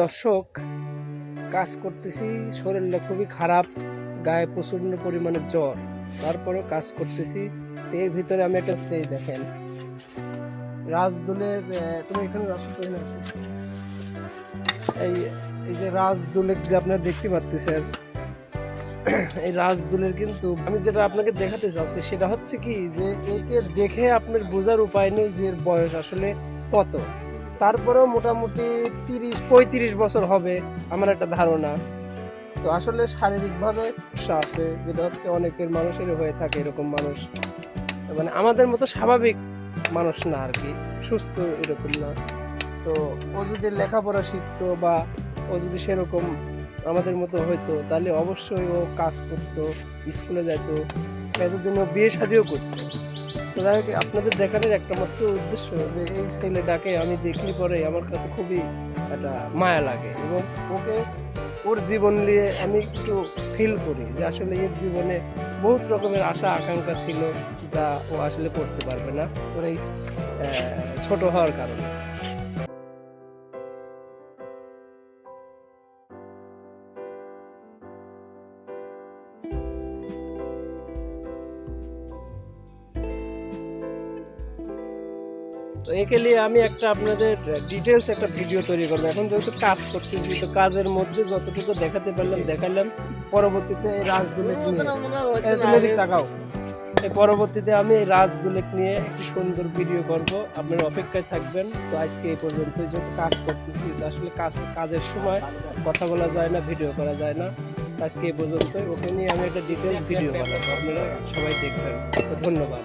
দর্শক, কাজ করতেছি, শরীরটা খুবই খারাপ, গায়ে প্রচণ্ড পরিমাণে জ্বর। তারপরেও কাজ করতেছি, এর ভিতরে আমি একটা ট্রে দেখেন। রাজদুলের তুমি এখানে করে এই এই যে রাজদুলের যে আপনারা দেখতে পাচ্ছেন এই রাজদুলের কিন্তু, আমি যেটা আপনাকে দেখাতে চাচ্ছি, সেটা হচ্ছে কি যে, একে দেখে আপনার বোঝার উপায় নেই যে এর বয়স আসলে কত। তারপরেও মোটামুটি তিরিশ, পঁয়ত্রিশ বছর হবে আমার একটা ধারণা। তো আসলে শারীরিকভাবে সমস্যা আছে, যেটা হচ্ছে অনেকের মানুষেরই হয়ে থাকে এরকম মানুষ। মানে আমাদের মতো স্বাভাবিক মানুষ না আর কি, সুস্থ এরকম না। তো ও যদি লেখাপড়া শিখতো বা ও যদি সেরকম আমাদের মতো হইতো, তাহলে অবশ্যই ও কাজ করতো, স্কুলে যেত এতদিন ও বিয়ে শাদিও করতো। যাই হোক, আপনাদের দেখানোর একটা মাত্র উদ্দেশ্য যে এই ছেলেটাকে আমি দেখলে পরে আমার কাছে খুবই একটা মায়া লাগে এবং ওকে ওর জীবন নিয়ে আমি একটু ফিল করি যে আসলে এর জীবনে বহুত রকমের আশা আকাঙ্ক্ষা ছিল যা ও আসলে করতে পারবে না ওর এই ছোটো হওয়ার কারণে। তো একে নিয়ে আমি একটা আপনাদের ডিটেলস একটা ভিডিও তৈরি করব। এখন যেহেতু কাজ করতেছি, তো কাজের মধ্যে যতটুকু দেখাতে পারলাম দেখালাম পরবর্তীতে রাজদুলেক নিয়ে। তাকাও। এই পরবর্তীতে আমি রাজদুলেক নিয়ে একটি সুন্দর ভিডিও করব। আপনারা অপেক্ষায় থাকবেন। তো আজকে এই পর্যন্ত যেহেতু কাজ করতেছি, তো আসলে কাজ, কাজের সময় কথা বলা যায় না ভিডিও করা যায় না। আজকে এই পর্যন্ত ওকে নিয়ে আমি একটা ডিটেলস ভিডিও বানাবো। আপনারা সবাই দেখবেন। তো ধন্যবাদ।